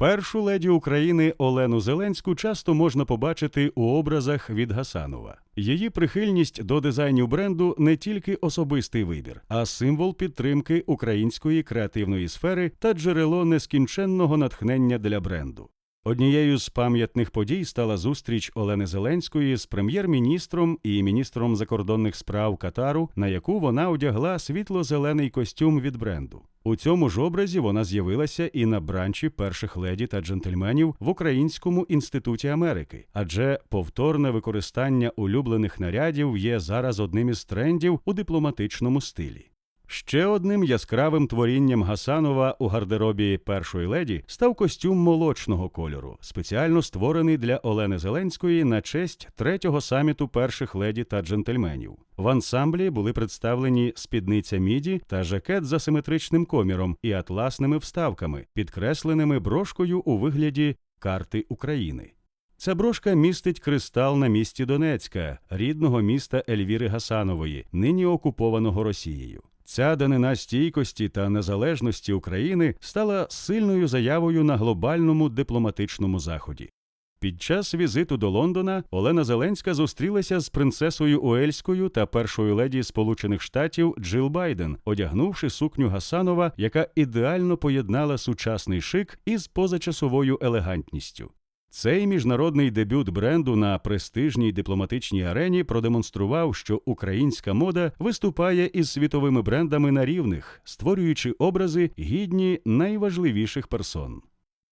Першу леді України Олену Зеленську часто можна побачити у образах від Гасанова. Її прихильність до дизайнів бренду не тільки особистий вибір, а символ підтримки української креативної сфери та джерело нескінченного натхнення для бренду. Однією з пам'ятних подій стала зустріч Олени Зеленської з прем'єр-міністром і міністром закордонних справ Катару, на яку вона одягла світло-зелений костюм від бренду. У цьому ж образі вона з'явилася і на бранчі перших леді та джентльменів в Українському інституті Америки, адже повторне використання улюблених нарядів є зараз одним із трендів у дипломатичному стилі. Ще одним яскравим творінням Гасанова у гардеробі першої леді став костюм молочного кольору, спеціально створений для Олени Зеленської на честь третього саміту перших леді та джентльменів. В ансамблі були представлені спідниця міді та жакет з асиметричним коміром і атласними вставками, підкресленими брошкою у вигляді карти України. Ця брошка містить кристал на місті Донецька, рідного міста Ельвіри Гасанової, нині окупованого Росією. Ця данина стійкості та незалежності України стала сильною заявою на глобальному дипломатичному заході. Під час візиту до Лондона Олена Зеленська зустрілася з принцесою Уельською та першою леді Сполучених Штатів Джил Байден, одягнувши сукню Гасанова, яка ідеально поєднала сучасний шик із позачасовою елегантністю. Цей міжнародний дебют бренду на престижній дипломатичній арені продемонстрував, що українська мода виступає із світовими брендами на рівних, створюючи образи гідні найважливіших персон.